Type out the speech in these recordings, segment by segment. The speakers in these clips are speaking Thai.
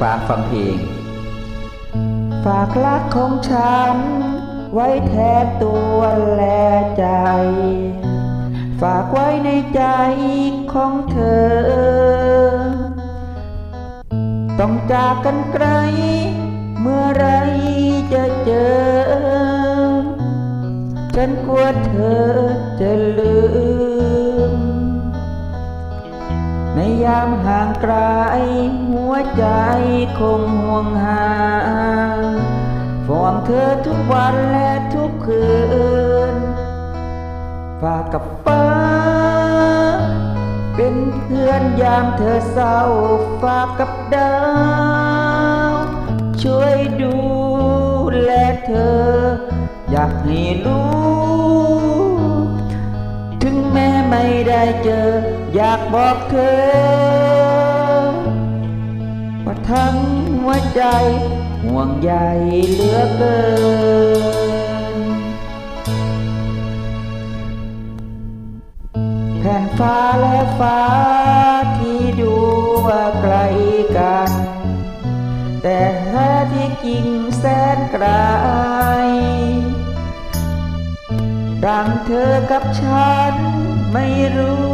ฟ้าฟังเพลง ฝากรักของฉัน ไว้แทนตัวและใจ ฝากไว้ในใจของเธอ ต้องจากกันไกล เมื่อไรจะเจอ ฉันกลัวเธอจะลืม ยามห่างไกล หัวใจคงห่วงหาฝองเธอทุกวันและทุกคืน ฝากกับฟ้า เป็นเพื่อนยามเธอเศร้า ฝากกับดาว ช่วยดูแลเธอ อยากให้รู้ เจอ อยากบอกเธอว่าทั้งหัวใจ ห่วงใยเหลือเกิน แผ่นฟ้าและฟ้าที่ดูว่าไกลกัน แต่แท้ที่กิ่งแสนไกลดังเธอกับฉัน ไม่รู้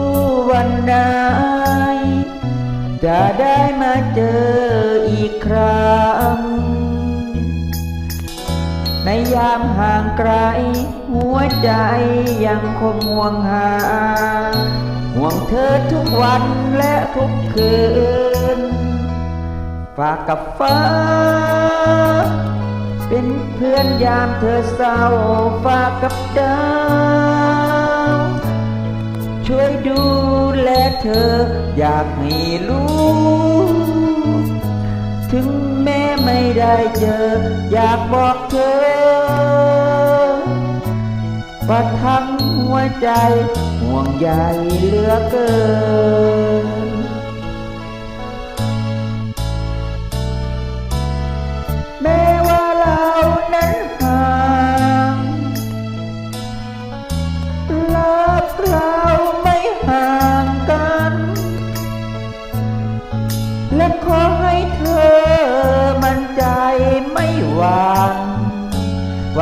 วันไหนจะได้มาเจออีกครั้ง ในยามห่างไกล หัวใจยังคงห่วงหา ห่วงเธอทุกวันและทุกคืน ฝากกับฟ้า เป็นเพื่อนยามเธอเศร้าฝากกับดาว ช่วยดูแลเธอ อยากให้รู้ถึงแม้ไม่ได้เจอ อยากบอกเธอ ประทังหัวใจห่วงใยเหลือเกิน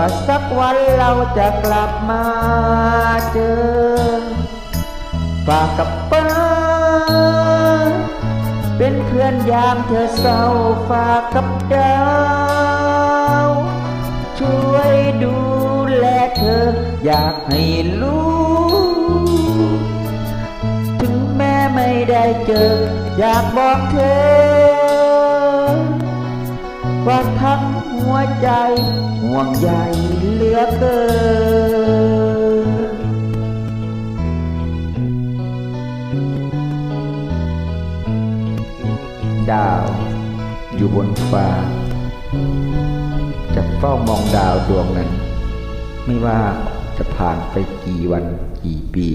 ว่าสักวันเราจะกลับมาเจอฝากกับป้า เป็นเพื่อนยามเธอเศร้าฝากกับดาวช่วยดูแลเธอ อยากให้รู้ ถึงแม้ไม่ได้เจอ อยากบอกเธอ ว่าทั้ง ใจห่วงใยเหลือเกินดาวอยู่บนฟ้า จะเฝ้ามองดาวดวงนั้น ไม่ว่าจะผ่านไปกี่วันกี่ปี